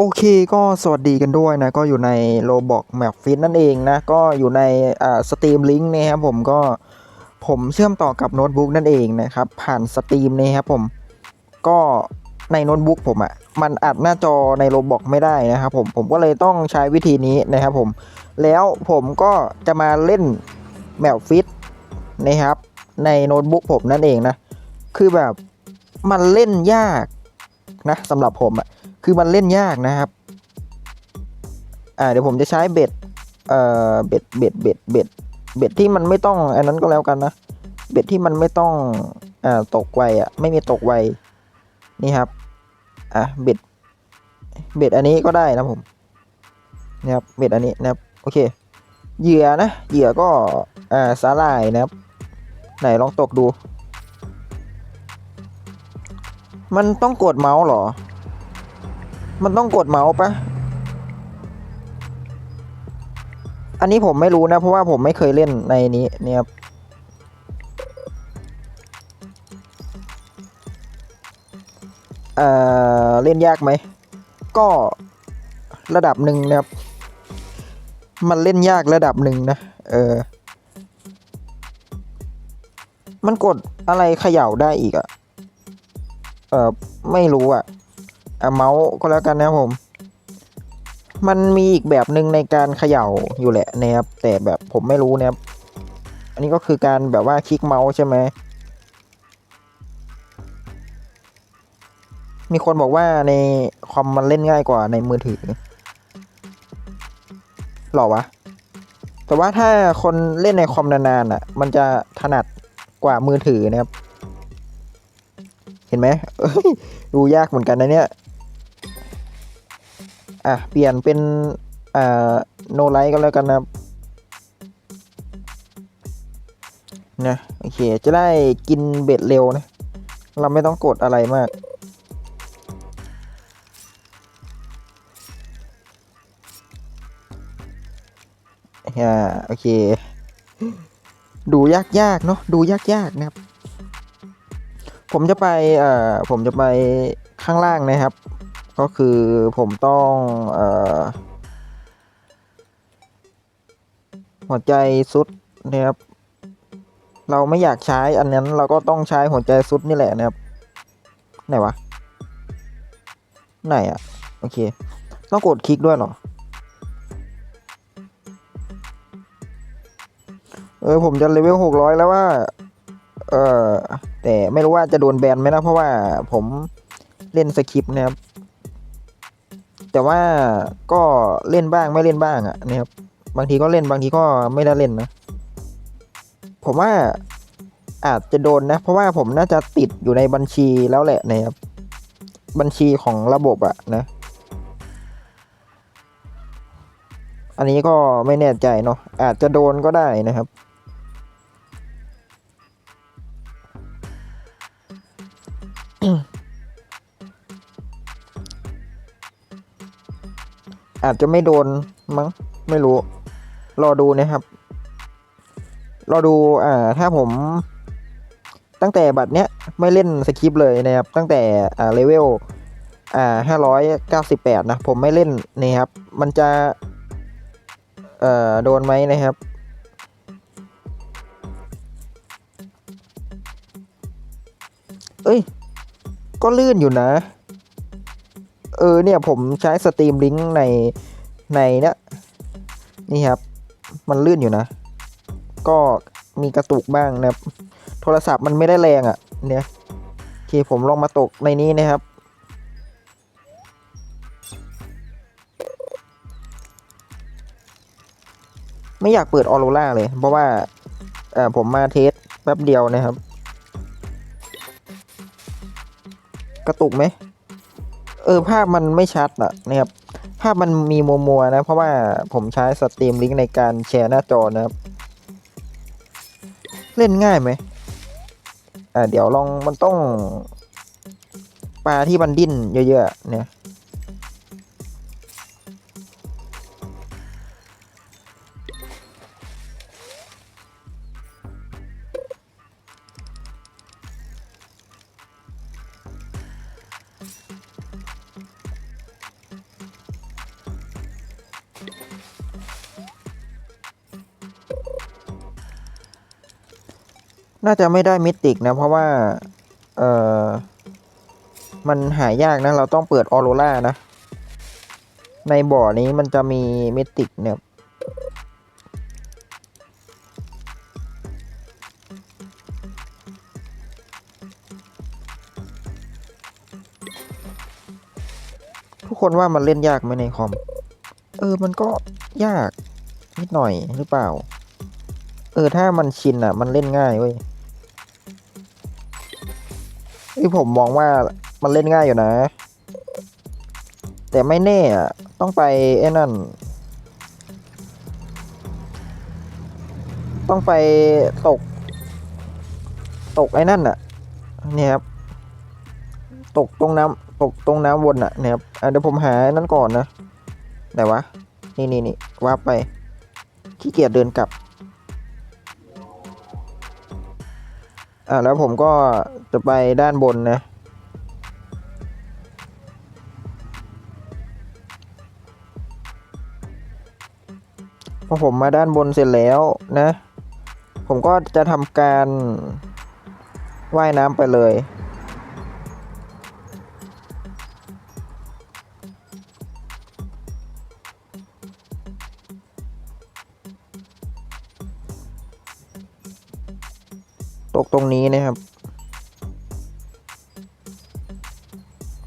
โอเคก็สวัสดีกันด้วยนะ ก็อยู่ในโ o บอกแมปฟิตนั่นเองนะ ก็อยู่ในอ่าสตรีมลิงก์นะครับผมก็ผมเชื่อมต่อกับโน้ตบุ๊กนั่นเองนะครับ ผ่านสตรีมนะครับผมก็ในโน้ตบุ๊กผมอะ่ะมันอัดหน้าจอในโ o บอกไม่ได้นะครับผมผมก็เลยต้องใช้วิธีนี้นะครับผม แล้วผมก็จะมาเล่นแมปฟิตนะครับ ในโน้ตบุ๊กผมนั่นเองนะ คือแบบมันเล่นยากนะสำหรับผมอะ คือมันเล่นยากนะครับ อ่าเดี๋ยวผมจะใช้เบ็ด เอ่อ เบ็ด เบ็ด เบ็ด เบ็ด เบ็ดที่มันไม่ต้องอันนั้นก็แล้วกันนะ เบ็ดที่มันไม่ต้อง อ่า ตกไวอะ ไม่มีตกไว นี่ครับ อะ เบ็ด เบ็ดอันนี้ก็ได้นะผม นะครับ เบ็ดอันนี้นะครับ โอเค เหยื่อนะ เหยื่อก็ อ่า สาหร่ายนะครับ ไหนลองตกดู มันต้องกดเมาส์หรอ มันต้องกดเมาส์ปะอันนี้ผมไม่รู้นะ เพราะว่าผมไม่เคยเล่นในนี้เนี่ยครับเอ่อเล่นยากไหม ก็ระดับหนึ่งนะครับ มันเล่นยากระดับหนึ่งนะ เออ มันกดอะไรเขย่าได้อีกอะเออไม่รู้อะอะ เมาส์ก็แล้วกันนะครับผม มันมีอีกแบบหนึ่งในการเขย่าอยู่แหละนะครับแต่แบบผมไม่รู้นะครับอันนี้ก็คือการแบบว่าคลิกเมาส์ใช่ไหมมีคนบอกว่าในคอมมันเล่นง่ายกว่าในมือถือหรอวะ แต่ว่าถ้าคนเล่นในคอมนานๆอะ มันจะถนัดกว่ามือถือนะครับ เห็นไหมดูยากเหมือนกันนะเนี่ย อะ เปลี่ยนเป็นอ่าโนไลท์ก็แล้วกันนะนะโอเค จะได้กินเบ็ดเร็วนะ เราไม่ต้องกดอะไรมาก อ่า โอเค ดูยากๆเนาะดูยากๆนะครับ ผมจะไปเอ่อผมจะไปข้างล่างนะครับ ก็คือผมต้องอหัวใจสุดนะครับ เราไม่อยากใช้อันนั้นเราก็ต้องใช้หัวใจสุดนี่แหละนะครับ ไหนวะ ไหนอะโอเค ต้องกดคลิกด้วยเหรอ เออ ผมจะเลเวลหกร้อยแล้วว่า เออแต่ไม่รู้ว่าจะโดนแบนไหมนะ เพราะว่าผมเล่นสคริปต์นะครับ แต่ว่าก็เล่นบ้างไม่เล่นบ้างอะนะครับบางทีก็เล่นบางทีก็ไม่ได้เล่นนะ ผมว่าอาจจะโดนนะ เพราะว่าผมน่าจะติดอยู่ในบัญชีแล้วแหละนะครับบัญชีของระบบอะนะ อันนี้ก็ไม่แน่ใจเนาะอาจจะโดนก็ได้นะครับ อ อาจจะไม่โดนมั้งไม่รู้ รอดูนะครับ รอดูอ่าถ้าผม ตั้งแต่บัตรเนี้ยไม่เล่นสคริปเลยนะครับ ตั้งแต่อ่าเลเวลอ่าห้าร้อยเก้าสิบแปดนะ ผมไม่เล่นนี่ครับ มันจะ เอ่อ โดนไหมนะครับเอ้ย ก็ลื่นอยู่นะ เออเนี่ยผมใช้สตรีมลิงก์ในในเนี้ยนี่ครับ มันลื่นอยู่นะ ก็มีกระตุกบ้างนะครับ โทรศัพท์มันไม่ได้แรงอะ่ะ เนี่ยโอเคผมลองมาตกในนี้นะครับ ไม่อยากเปิดออโรล่าเลย เพราะว่าเออผมมาเทสแป๊บเดียวนะครับ กระตุกไหม เออภาพมันไม่ชัดอะนะครับภาพมันมีมัวมัวๆนะ เพราะว่าผมใช้สตรีมลิงก์ในการแชร์หน้าจอนะครับ เล่นง่ายไหมอ่าเดี๋ยวลองมันต้อง ปลาที่มันดิ้นเยอะๆเนี่ย น่าจะไม่ได้มิติกนะ เพราะว่า เออมันหายากนะ เราต้องเปิดออโรรานะ ในบ่อนี้มันจะมีมิติกเนี่ยทุกคนว่ามันเล่นยากไหมในคอม เออ มันก็ยากนิดหน่อยหรือเปล่า เออถ้ามันชินอะ มันเล่นง่ายเว้ยที่ผมมองว่ามันเล่นง่ายอยู่นะ แต่ไม่แน่อะ ต้องไปไอ้นั่น ต้องไปตก ตกไอ้นั่นอะเนี่ยครับ ตกตรงน้ำตกตรงน้ำวนอะเนี่ยครับเดี๋ยวผมหาไอ้นั่นก่อนนะไหนวะ นี่นี่นี่ว่าไปขี้เกียจเดินกลับ อ่าแล้วผมก็จะไปด้านบนนะ พอผมมาด้านบนเสร็จแล้วนะ ผมก็จะทำการว่ายน้ำไปเลย กตรงนี้นะครับ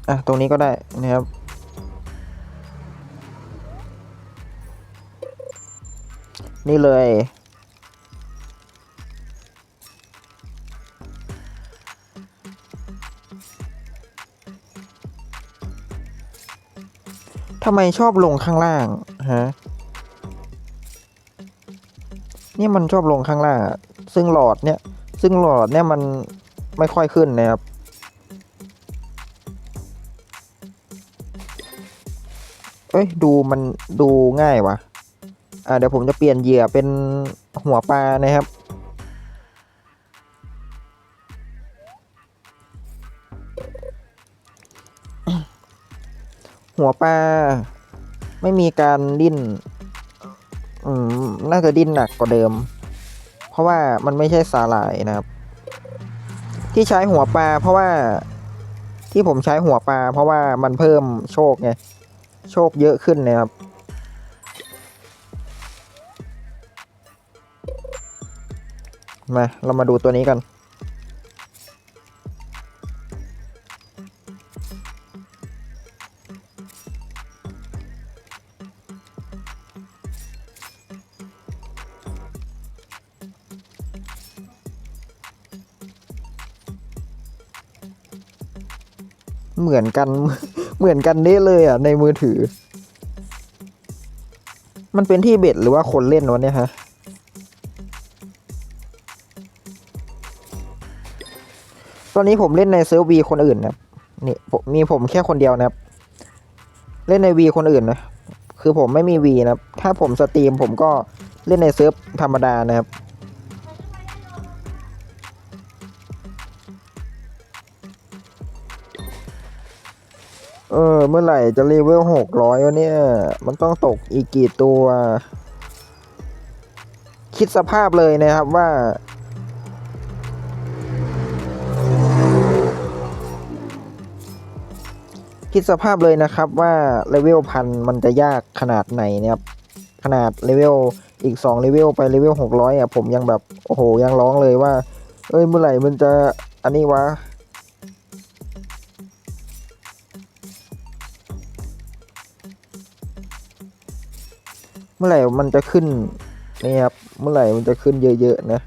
อะ ตรงนี้ก็ได้นะครับนี่เลย ทำไมชอบลงข้างล่าง ฮะ นี่มันชอบลงข้างล่างอะซึ่งหลอดเนี่ย ซึ่งหลอดเนี่ยมันไม่ค่อยขึ้นนะครับเอ้ยดูมันดูง่ายวะอ่าเดี๋ยวผมจะเปลี่ยนเหยื่อเป็นหัวปลานะครับ หัวปลาไม่มีการดิ้น อืม น่าจะดิ้นหนักกว่าเดิม เพราะว่ามันไม่ใช่สาหร่ายนะครับ ที่ใช้หัวปลา เพราะว่าที่ผมใช้หัวปลา เพราะว่ามันเพิ่มโชคไงโชคเยอะขึ้นนะครับมาเรามาดูตัวนี้กัน เหมือนกันเหมือนกันนี่เลยอะในมือถือ มันเป็นที่เบ็ดหรือว่าคนเล่นวะเนี่ยฮะตอนนี้ผมเล่นในเซิร์ฟวีคนอื่นนะนี่ผมมีผมแค่คนเดียวนะครับ เล่นในวีคนอื่นนะ คือผมไม่มีวีนะครับถ้าผมสตรีมผมก็เล่นในเซิร์ฟธรรมดานะครับ เออ เมื่อไหร่จะเลเวลหกร้อยวะเนี่ย มันต้องตกอีกกี่ตัว คิดสภาพเลยนะครับว่า คิดสภาพเลยนะครับว่าเลเวลพันมันจะยากขนาดไหนนะครับ ขนาดเลเวลอีกสองเลเวลไปเลเวลหกร้อยอะผมยังแบบ โอ้โห ยังร้องเลยว่า เอ้ยเมื่อไหร่มันจะอันนี้วะ มื่อไหร่มันจะขึ้นนี่ครับ เมื่อไหร่มันจะขึ้นเยอะๆนะ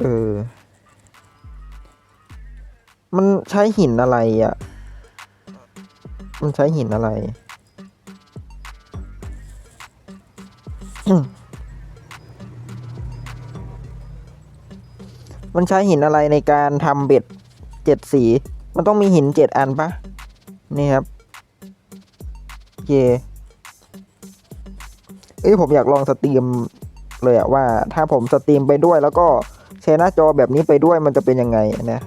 เออ มันใช้หินอะไรอะ มันใช้หินอะไร มันใช้หินอะไรในการทำเบ็ดเจ็ดสี มันต้องมีหินเจ็ดอันปะนี่ครับโอเค เอ้ยผมอยากลองสตรีมเลยอะว่า ถ้าผมสตรีมไปด้วยแล้วก็แชร์หน้าจอแบบนี้ไปด้วยมันจะเป็นยังไงนะ